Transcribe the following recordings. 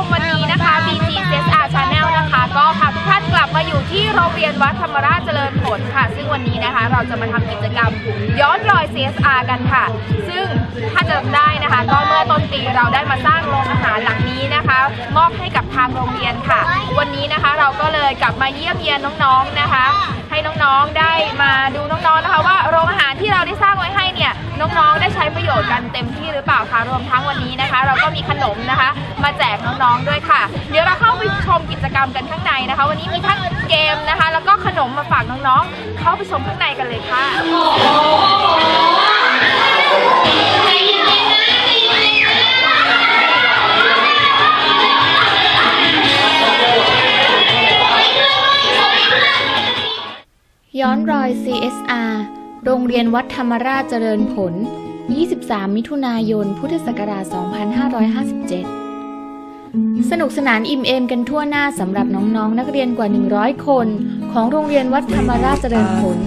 มวันนี้นะคะ BT CSR Channel นะคะ ก็พาทุกท่านกลับมาอยู่ที่โรงเรียนวัดธรรมราชเจริญผลค่ะ ซึ่งวันนี้นะคะเราจะมาทำกิจกรรมย้อนรอย CSR กันค่ะ ซึ่งถ้าจำได้นะคะ ก็เมื่อต้นปีเราได้มาสร้างโรงอาหารหลังนี้นะคะ มอบให้กับทางโรงเรียนค่ะ วันนี้นะคะเราก็เลยกลับมาเยี่ยมเยียนน้องๆนะคะ ให้น้องๆได้มาดูน้องๆนะคะ ว่าโรงอาหารที่เราได้สร้างไว้ให้เน้องๆ ได้ใช้ประโยชน์กันเต็มที่หรือเปล่าคะรวมทั้งวันนี้นะคะ เราก็มีขนมนะคะ มาแจกน้องๆด้วยค่ะ เดี๋ยวเราเข้าไปชมกิจกรรมกันข้างในนะคะ วันนี้มีทั้งเกมนะคะ แล้วก็ขนมมาฝากน้องๆ เข้าไปชมข้างในกันเลยค่ะย้อนรอย CSR โรงเรียนวัดธรรมราชเจริญผล 23 มิถุนายน พุทธศักราช 2557 สนุกสนานอิ่มเอมกันทั่วหน้าสำหรับน้องๆนักเรียนกว่า 100 คน ของโรงเรียนวัดธรรมราชเจริญผล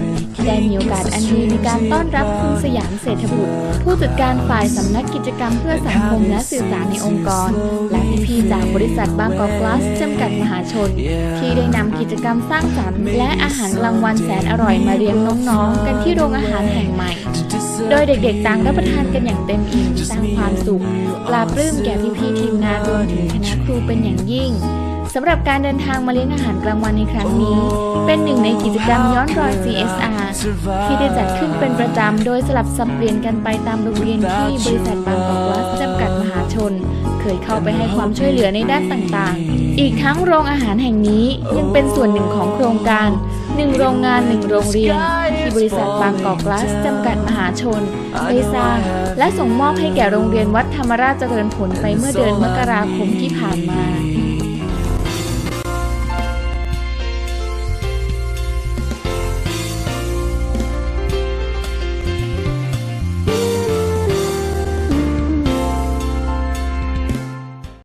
ได้มีโอกาสอันดีในการต้อนรับคุณสยามเศรษฐบุตร ผู้จัดการฝ่ายสำนักกิจกรรมเพื่อสังคมและสื่อสารในองค์กร และพี่ๆจากบริษัทบางกอกกลาสจำกัดมหาชน ที่ได้นำกิจกรรมสร้างสรรค์และอาหารกลางวันแสนอร่อยมาเลี้ยงน้องๆ กันที่โรงอาหารแห่งใหม่ โดยเด็กๆต่างรับประทานกันอย่างเต็มอิ่มสร้างความสุขปลาปลื้มแก่พี่ๆทีมงานรวมถึงคณะครูเป็นอย่างยิ่ง สำหรับการเดินทางมาเลี้ยงอาหารกลางวันในครั้งนี้ เป็นหนึ่งในกิจกรรมย้อนรอย CSR ที่ได้จัดขึ้นเป็นประจำ โดยสลับสับเปลี่ยนกันไปตามโรงเรียนที่บริษัทบางกอกวัสจำกัดมหาชน เคยเข้าไปให้ความช่วยเหลือในด้านต่างๆ อีกทั้งโรงอาหารแห่งนี้ยังเป็นส่วนหนึ่งของโครงการหนึ่งโรงงานหนึ่งโรงเรียนที่บริษัทบางกอกกลาสจำกัดมหาชนได้สร้างและส่งมอบให้แก่โรงเรียนวัดธรรมราชเจริญผลไปเมื่อเดือนมกราคมที่ผ่านมา